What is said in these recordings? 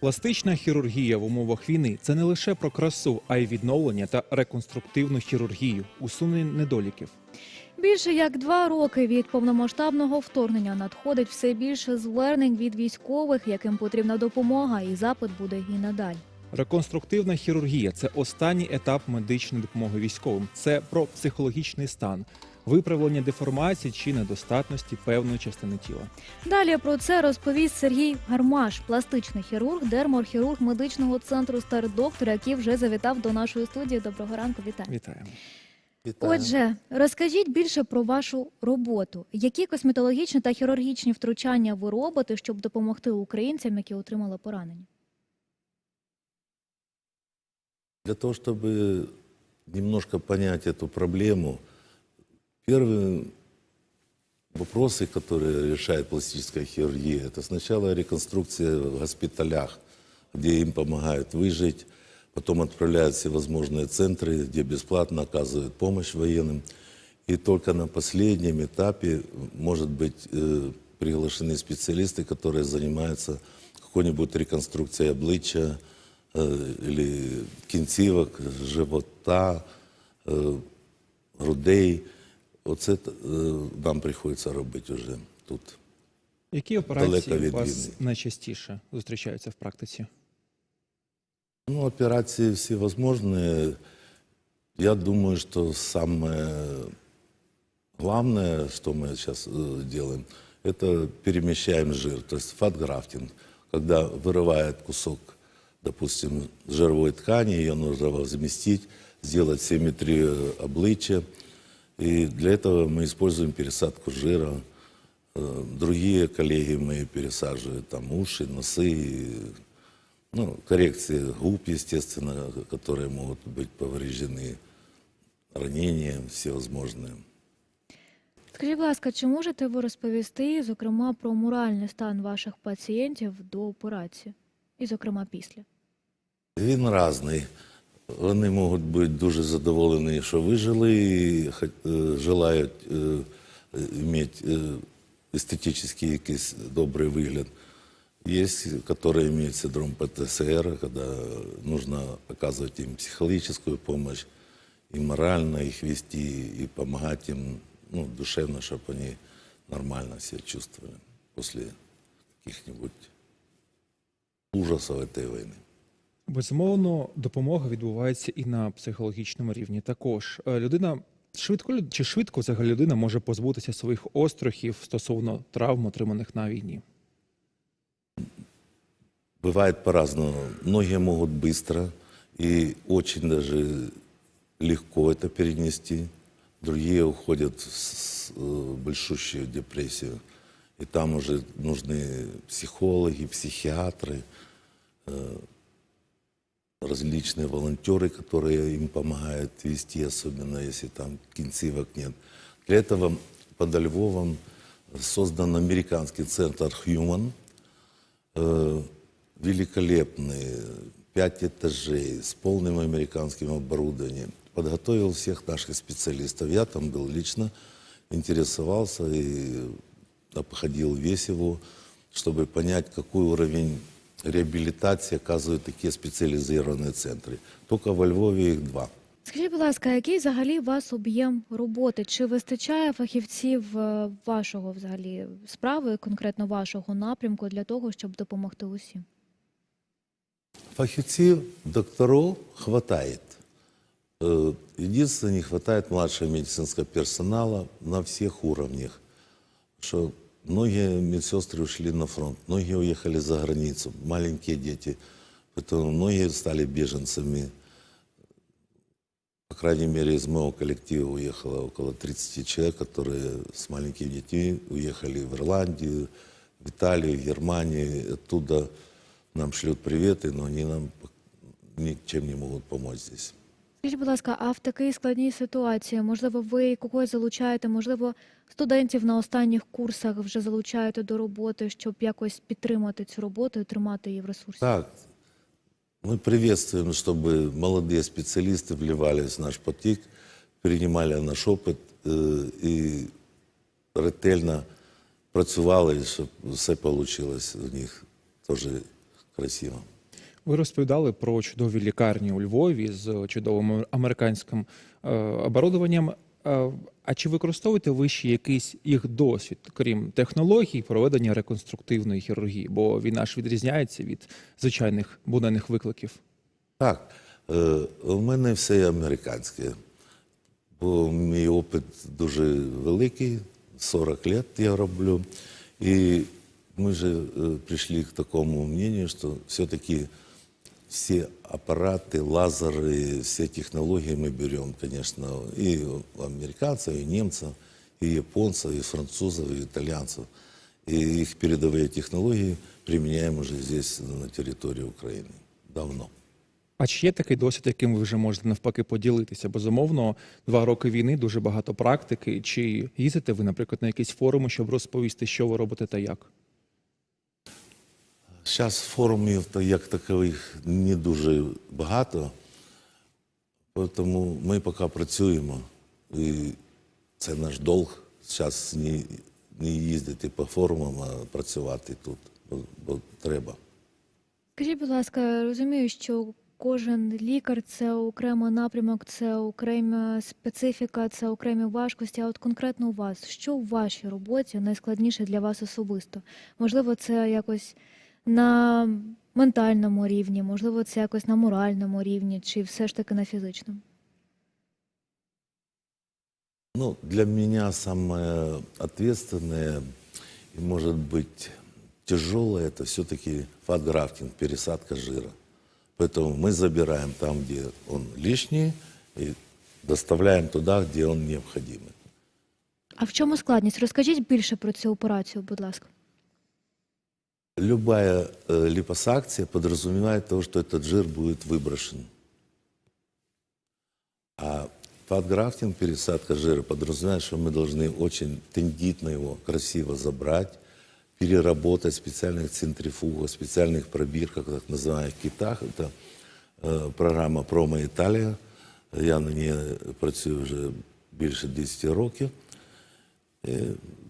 Пластична хірургія в умовах війни це не лише про красу, а й відновлення та реконструктивну хірургію, усунення недоліків. Більше як два роки від повномасштабного вторгнення надходить все більше звернень від військових, яким потрібна допомога, і запит буде і надалі. Реконструктивна хірургія це останній етап медичної допомоги військовим. Це про психологічний стан, виправлення деформацій чи недостатності певної частини тіла. Далі про це розповість Сергій Гармаш, пластичний хірург, дермохірург медичного центру Стардоктор, який вже завітав до нашої студії. Доброго ранку, вітаю. Вітаємо. Отже, розкажіть більше про вашу роботу. Які косметологічні та хірургічні втручання ви робите, щоб допомогти українцям, які отримали поранення? Для того, чтобы немножко понять эту проблему, первые вопросы, которые решает пластическая хирургия, это сначала реконструкция в госпиталях, где им помогают выжить, потом отправляют в всевозможные центры, где бесплатно оказывают помощь военным. И только на последнем этапе, может быть, э, приглашены специалисты, которые занимаются какой-нибудь реконструкцией обличия э, или кінцівок, живота, э, грудей. Оце е, нам приходиться робити вже тут. Які операції Далеко у від вас війни. найчастіше зустрічаються в практиці? Ну, операции всевозможные. Я думаю, что самое главное, что мы сейчас э, делаем, это перемещаем жир, то есть фат-графтинг. Когда вырывает кусок, допустим, жировой ткани, ее нужно возместить, сделать симметрию обличия. И для этого мы используем пересадку жира. Э, Другие коллеги мои пересаживают там уши, носы, ну, коррекции губ, естественно, которые могут быть повреждены, ранения всевозможные. Скажіть, будь ласка, чи можете ви розповісти, зокрема, про моральний стан ваших пацієнтів до операції, і, зокрема, після? Він різний. Вони можуть бути дуже задоволені, що вижили, і хо- е, желають е, е, мати е, естетичний якийсь добрий вигляд. Есть, которые имеют синдром ПТСР, когда нужно оказывать им психологическую помощь, и морально их вести, и помогать им ну, душевно, чтобы они нормально себя чувствовали после каких-нибудь ужасов этой войны. Безумовно, допомога відбувається і на психологічному рівні. Також Е, людина швидко люд- чи швидко взагалі людина може позбутися своїх острахів стосовно травм, отриманих на війні. Бывает по-разному. Многие могут быстро и очень даже легко это перенести. Другие уходят в с- э, большущую депрессию. И там уже нужны психологи, психиатры, э, различные волонтеры, которые им помогают вести, особенно если там кінцівок нет. Для этого под Львовом создан американский центр Human, э, великолепный, пять этажей, с полным американским оборудованием. Подготовил всех наших специалистов. Я там был лично, интересовался и обходил весь его, чтобы понять, какой уровень реабилитации оказывают такие специализированные центры. Только во Львове их два. Скажіть, будь ласка, який взагалі у вас об'єм роботи? Чи вистачає фахівців е, вашого взагалі справи, конкретно вашого напрямку, для того, щоб допомогти усім? Фахівців, докторов хватает. Э, Единственное, не хватает младшего медицинского персонала на всех уровнях. Что многие медсестры ушли на фронт, многие уехали за границу, маленькие дети. Поэтому многие стали беженцами. По крайней мере, из моего коллектива уехало около 30 человек, которые с маленькими детьми уехали в Ирландию, в Италию, в Германию. Оттуда нам шлют приветы, но они нам ничем не могут помочь здесь. Скажіть, будь ласка, а в такій складній ситуації, можливо, ви когось залучаєте, можливо, студентів на останніх курсах вже залучаєте до роботи, щоб якось підтримати цю роботу і тримати її в ресурсі? Так, мы приветствуем, чтобы молодые специалисты вливались в наш потік, переймали наш опыт е, і ретельно працювали, щоб все вийшло у них теж красиво. Ви розповідали про чудові лікарні у Львові з чудовим американським е, оборудованням. Е, а чи використовуєте ви ще якийсь їх досвід, крім технологій проведення реконструктивної хірургії? Бо він аж відрізняється від звичайних буденних викликів. Так, е, у мене все американське, бо мій опит дуже великий, 40 років я роблю. І ми же е, прийшли к такому мнению, що все-таки все аппараты, лазеры, все технологии мы берем, конечно, и у американцев, и немцев, и японцев, и французов, и итальянцев. И их передовые технологии применяем уже здесь, на территории Украины. Давно. А чи є такий досвід, яким ви вже можете навпаки поділитися? Безумовно, два роки війни, дуже багато практики. Чи їздите ви, наприклад, на якісь форуми, щоб розповісти, що ви робите та як? Зараз форумів як такових не дуже багато, тому ми поки працюємо. І це наш долг зараз не, не їздити по форумам, а працювати тут, бо, бо треба. Скажіть, будь ласка, розумію, що кожен лікар це окремий напрямок, це окрема специфіка, це окремі важкості. А от конкретно у вас, що в вашій роботі найскладніше для вас особисто? Можливо, це якось на ментальному рівні, можливо, це якось на моральному рівні, чи все ж таки на фізичному? Ну, для меня самое ответственное и, может быть, тяжелое, это все-таки фатграфтинг, пересадка жира. Поэтому мы забираем там, где он лишний, и доставляем туда, где он необходимый. А в чому складність? Розкажіть більше про цю операцію, будь ласка. Любая э, липосакция подразумевает то, что этот жир будет выброшен. А фатграфтинг, пересадка жира, подразумевает, что мы должны очень тендитно его красиво забрать, переработать в специальных центрифугах, специальных пробирках, так называемых китах. Это э, програма Промо Італія. Я на ній працюю вже більше 10 років. І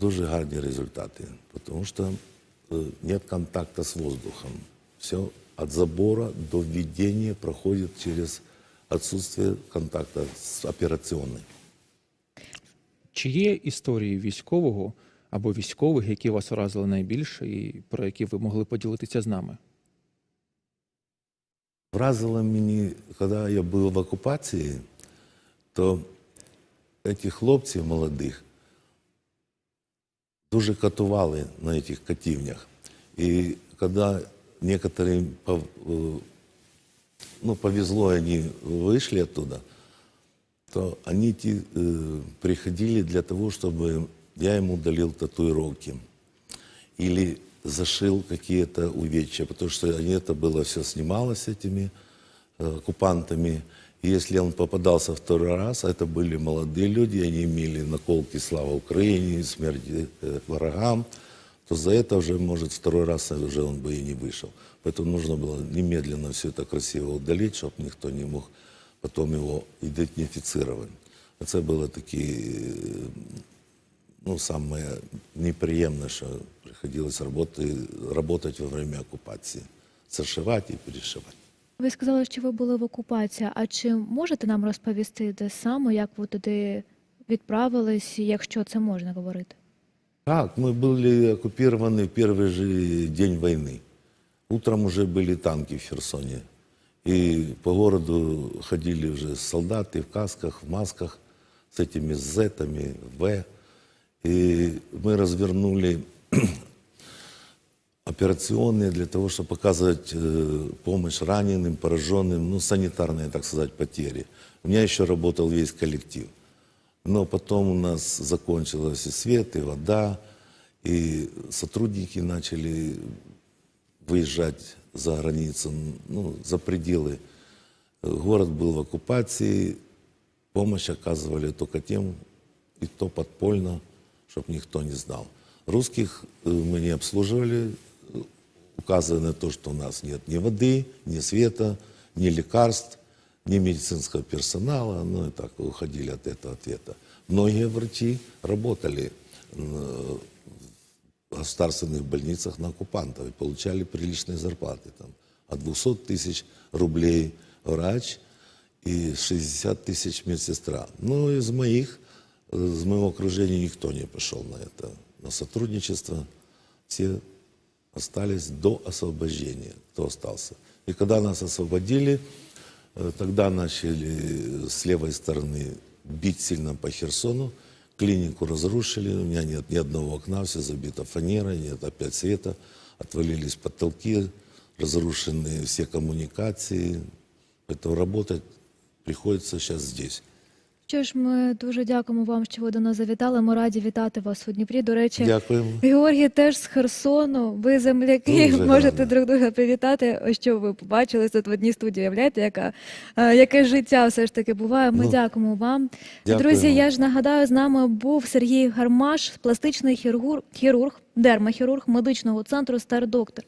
дуже гарні результати, тому що э, нет контакта с воздухом. Все от забора до введения проходит через отсутствие контакта с операционной. Чи є історії військового або військових, які вас вразили найбільше, і про які ви могли поділитися з нами? Вразило мені, коли я був в окупації, то ці хлопці молодих дуже катували на цих катівнях. І коли некоторым ну, повезло, они вышли оттуда, то они э, приходили для того, чтобы я им удалил татуировки или зашил какие-то увечья, потому что они это было все снималось этими э, оккупантами. И если он попадался второй раз, а это были молодые люди, они имели наколки «Слава Украине», «Смерть э, врагам», то за это уже, может, второй раз уже он бы и не вышел. Поэтому нужно было немедленно все это красиво удалить, чтобы никто не мог потом его идентифицировать. Це було такі, ну, самое неприємне, що приходилось работати, работать во время оккупації. Зашивати і перешивати. Ви сказали, що ви були в окупації. А чи можете нам розповісти, де саме, як ви туди відправились, якщо це можна говорити? Так, мы были оккупированы в первый же день войны. Утром уже были танки в Херсоне. И по городу ходили уже солдаты в касках, в масках, с этими зетами, В. И мы развернули Операционные для того, чтобы показывать э, помощь раненым, пораженным, ну, санитарные, так сказать, потери. У меня еще работал весь коллектив. Но потом у нас закончилось и свет, и вода, и сотрудники начали выезжать за границу, ну, за пределы. Город был в оккупации, помощь оказывали только тем, и то подпольно, чтобы никто не знал. Русских э, мы не обслуживали, указывая на то, что у нас нет ни воды, ни света, ни лекарств, ни медицинского персонала, ну и так уходили от этого ответа. Многие врачи работали э, государственных больницах на оккупантов и получали приличные зарплаты. Там, от 200 тысяч рублей врач и 60 тысяч медсестра. Ну, из моих, э, из моего окружения никто не пошел на это, на сотрудничество. Все остались до освобождения, кто остался. И когда нас освободили, э, тогда начали с левой стороны бить сильно по Херсону, клинику разрушили, у меня нет ни одного окна, все забито фанерой, нет опять света, отвалились потолки, разрушены все коммуникации, поэтому работать приходится сейчас здесь. Що ж, ми дуже дякуємо вам, що ви до нас завітали. Ми раді вітати вас у Дніпрі. До речі, Дякуємо. Георгій теж з Херсону. Ви земляки, Дуже можете гарно. друг друга привітати. Ось що ви побачили тут в одній студії. Уявляєте, яка е, яке життя все ж таки буває. Ми Ну, дякуємо вам. дякуємо. Друзі, я ж нагадаю, з нами був Сергій Гармаш, пластичний хірург, хірург, дермахірург медичного центру Стар Доктор.